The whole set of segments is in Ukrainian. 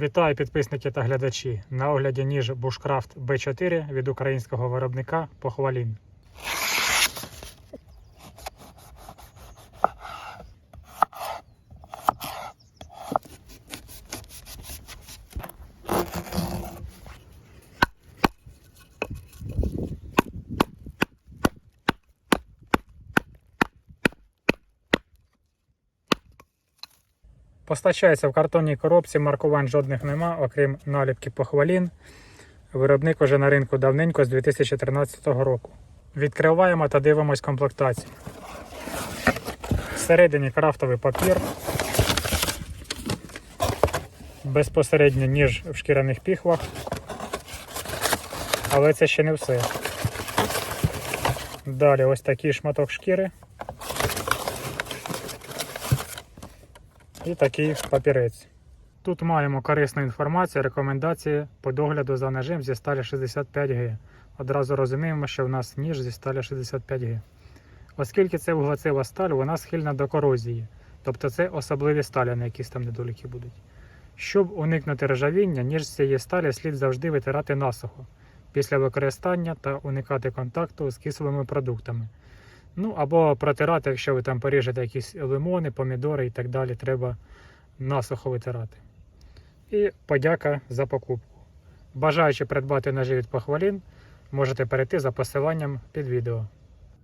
Вітаю підписники та глядачі. На огляді ніж Bushcraft B4 від українського виробника Похвалін. Постачається в картонній коробці, маркувань жодних нема, окрім наліпки похвалін. Виробник уже на ринку давненько з 2013 року. Відкриваємо та дивимось комплектацію. Всередині крафтовий папір. Безпосередньо ніж в шкіряних піхвах. Але це ще не все. Далі ось такий шматок шкіри. І такий папірець. Тут маємо корисну інформацію, рекомендації по догляду за ножем зі сталі 65Г. Одразу розуміємо, що в нас ніж зі сталі 65Г. Оскільки це вуглецева сталь, вона схильна до корозії. Тобто це особливі сталі, на якісь там недоліки будуть. Щоб уникнути ржавіння, ніж з цієї сталі слід завжди витирати насухо після використання та уникати контакту з кислими продуктами. Ну або протирати, якщо ви там поріжете якісь лимони, помідори і так далі, треба насухо витирати. І подяка за покупку. Бажаючи придбати ножі від похвалін, можете перейти за посиланням під відео.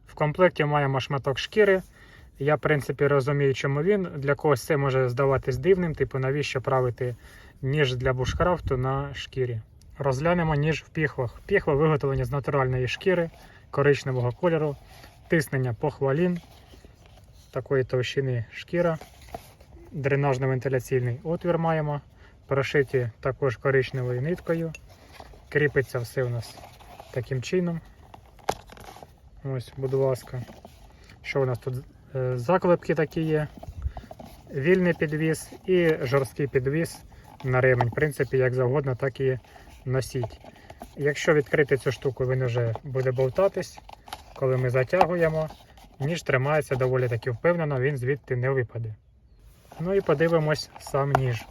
В комплекті маємо шматок шкіри. Я, в принципі, розумію, чому він. Для когось це може здаватись дивним, типу, навіщо правити ніж для бушкрафту на шкірі. Розглянемо ніж в піхвах. Піхва виготовлені з натуральної шкіри коричневого кольору тиснення похвалін такої товщини шкіра, дренажно-вентиляційний отвір маємо, прошиті також коричневою ниткою. Кріпиться все у нас таким чином. Ось, будь ласка. Що у нас тут? Е, Заклепки такі є, вільний підвіс і жорсткий підвіс на ремень. В принципі, як завгодно, так і носіть. Якщо відкрити цю штуку, він вже буде болтатись коли ми затягуємо, ніж тримається доволі таки впевнено, він звідти не випаде. Ну і подивимось сам ніж.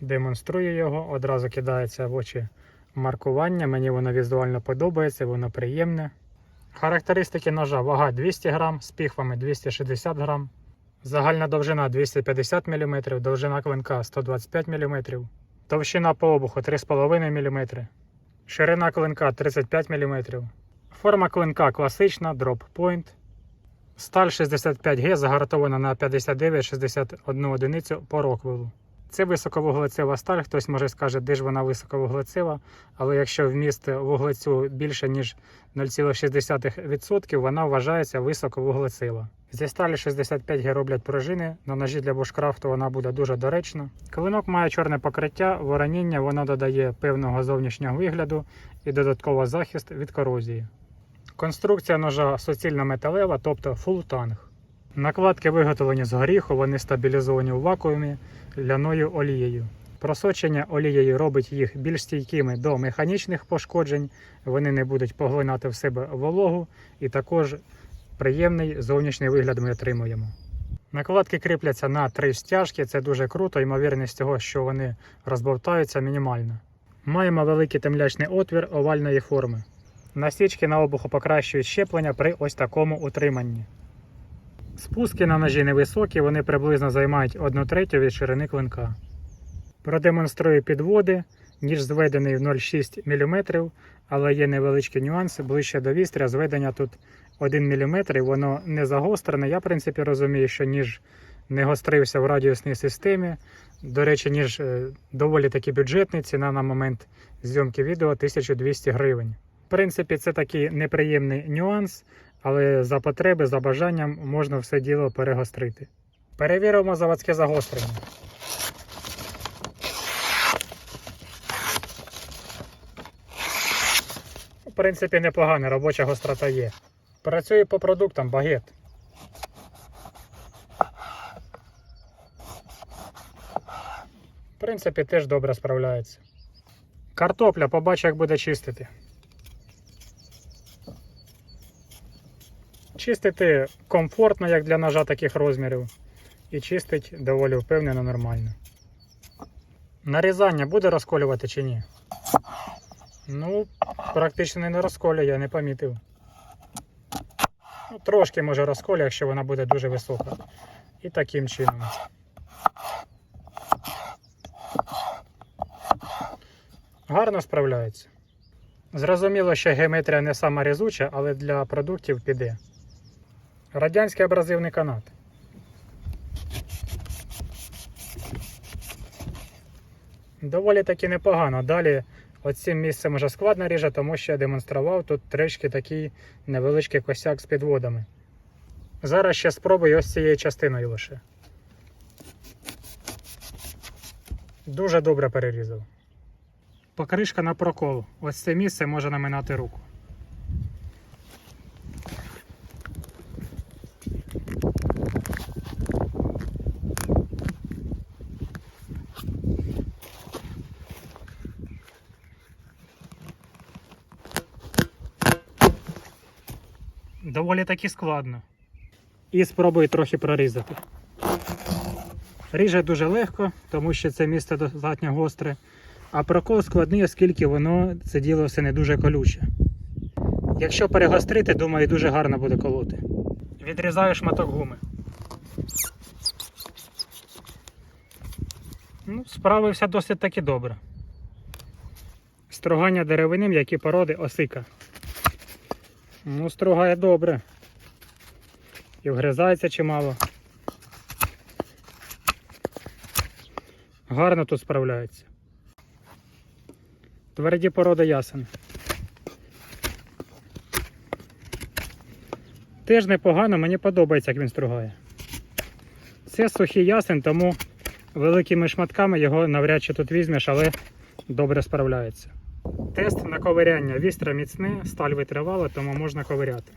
Демонструю його, одразу кидається в очі маркування. Мені воно візуально подобається, воно приємне. Характеристики ножа вага 200 грам, з піхвами 260 грам. Загальна довжина 250 мм, довжина клинка 125 мм, товщина по обуху 3,5 мм. Ширина клинка 35 мм. Форма клинка класична, дроп point. Сталь 65Г загартована на 59-61 одиницю по роквелу. Це високовуглецева сталь, хтось може скаже, де ж вона високовуглецева, але якщо вміст вуглецю більше, ніж 0,6%, вона вважається високовуглецева. Зі сталі 65Г роблять пружини, на ножі для бушкрафту вона буде дуже доречна. Клинок має чорне покриття, вороніння воно додає певного зовнішнього вигляду і додатковий захист від корозії. Конструкція ножа суцільно металева, тобто full танг. Накладки виготовлені з горіху, вони стабілізовані у вакуумі ляною олією. Просочення олією робить їх більш стійкими до механічних пошкоджень, вони не будуть поглинати в себе вологу і також приємний зовнішній вигляд ми отримуємо. Накладки кріпляться на три стяжки, це дуже круто, ймовірність того, що вони розбовтаються мінімальна. Маємо великий темлячний отвір овальної форми. Насічки на обуху покращують щеплення при ось такому утриманні. Спуски на ножі невисокі, вони приблизно займають 1 третю від ширини клинка. Продемонструю підводи, ніж зведений в 0,6 мм, але є невеличкі нюанси. Ближче до вістря зведення тут 1 мм, воно не загострене. Я, в принципі, розумію, що ніж не гострився в радіусній системі. До речі, ніж е, доволі таки бюджетний, ціна на момент зйомки відео 1200 гривень. В принципі, це такий неприємний нюанс, але за потреби, за бажанням можна все діло перегострити. Перевіримо заводське загострення. В принципі, непогана робоча гострота є. Працюю по продуктам багет. В принципі, теж добре справляється. Картопля, побачу, як буде чистити. Чистити комфортно, як для ножа таких розмірів. і чистить доволі впевнено нормально. Нарізання буде розколювати чи ні? Ну, практично не розколює, я не помітив. Ну, трошки може розколює, якщо вона буде дуже висока. І таким чином. Гарно справляється. Зрозуміло, що геометрія не сама різуча, але для продуктів піде. Радянський абразивний канат. Доволі таки непогано. Далі оцим місцем вже складно ріже, тому що я демонстрував тут трішки такий невеличкий косяк з підводами. Зараз ще спробую ось цією частиною лише. Дуже добре перерізав. Покришка на прокол. Ось це місце може наминати руку. Доволі таки складно. І спробую трохи прорізати. Ріже дуже легко, тому що це місце достатньо гостре. А прокол складний, оскільки воно це діло все не дуже колюче. Якщо перегострити, думаю, дуже гарно буде колоти. Відрізаю шматок гуми. Ну, справився досить таки добре. Строгання деревини, м'які породи, осика. Ну, строгає добре. І вгризається чимало. Гарно тут справляється. Тверді породи ясен. Теж непогано, мені подобається, як він стругає. Це сухий ясен, тому великими шматками його навряд чи тут візьмеш, але добре справляється. Тест на ковиряння. Вістра міцне, сталь витривала, тому можна ковиряти.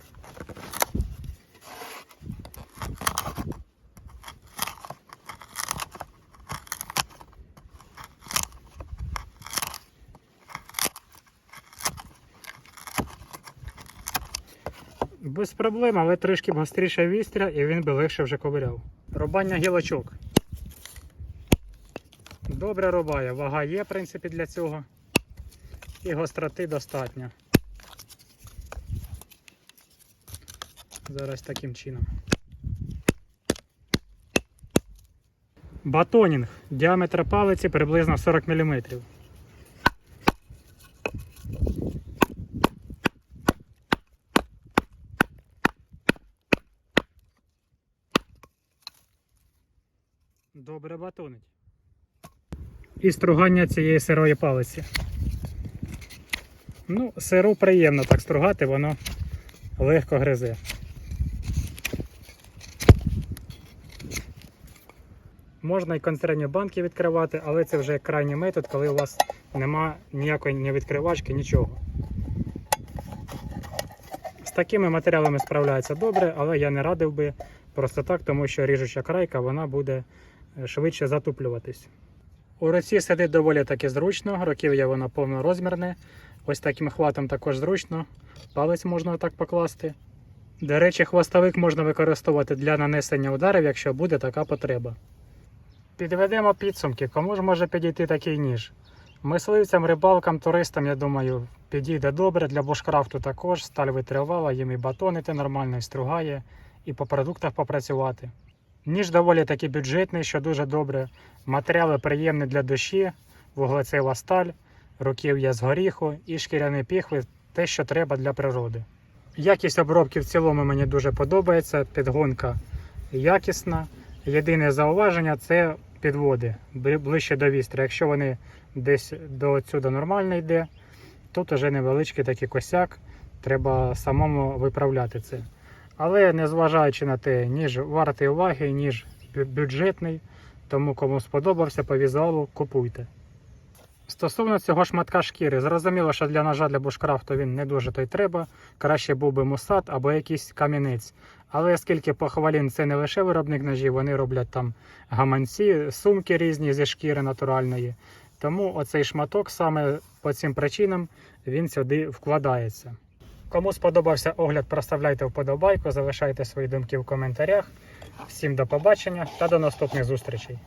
Без проблем, але трішки б вістря і він би легше вже ковиряв. Рубання гілочок. Добре рубає, вага є, в принципі, для цього. І гостроти достатньо. Зараз таким чином. Батонінг. Діаметр палиці приблизно 40 мм. Добре батонить. І стругання цієї сирої палиці. Ну, сиру приємно так стругати, воно легко гризе. Можна і консервні банки відкривати, але це вже крайній метод, коли у вас нема ніякої ні відкривачки, нічого. З такими матеріалами справляється добре, але я не радив би просто так, тому що ріжуча крайка вона буде е, швидше затуплюватись. У руці сидить доволі таки зручно, руків'я воно повнорозмірне. Ось таким хватом також зручно. Палець можна так покласти. До речі, хвостовик можна використовувати для нанесення ударів, якщо буде така потреба. Підведемо підсумки, кому ж може підійти такий ніж. Мисливцям, рибалкам, туристам, я думаю, підійде добре. Для бушкрафту також сталь витривала, їм і батонити нормально, і стругає, і по продуктах попрацювати. Ніж доволі таки бюджетний, що дуже добре. Матеріали приємні для душі, вуглецева сталь, руків'я з горіху і шкіряні піхви те, що треба для природи. Якість обробки в цілому мені дуже подобається, підгонка якісна. Єдине зауваження це підводи ближче до вістря. Якщо вони десь до сюди нормально йде, тут вже невеличкий такий косяк, треба самому виправляти це. Але незважаючи на те, ніж вартий уваги, ніж бюджетний, тому кому сподобався по візуалу, купуйте. Стосовно цього шматка шкіри, зрозуміло, що для ножа для бушкрафту він не дуже то й треба. Краще був би мусат або якийсь камінець. Але оскільки похвалін це не лише виробник ножів, вони роблять там гаманці, сумки різні зі шкіри натуральної. Тому оцей шматок саме по цим причинам він сюди вкладається. Кому сподобався огляд, проставляйте вподобайку, залишайте свої думки в коментарях. Всім до побачення та до наступних зустрічей.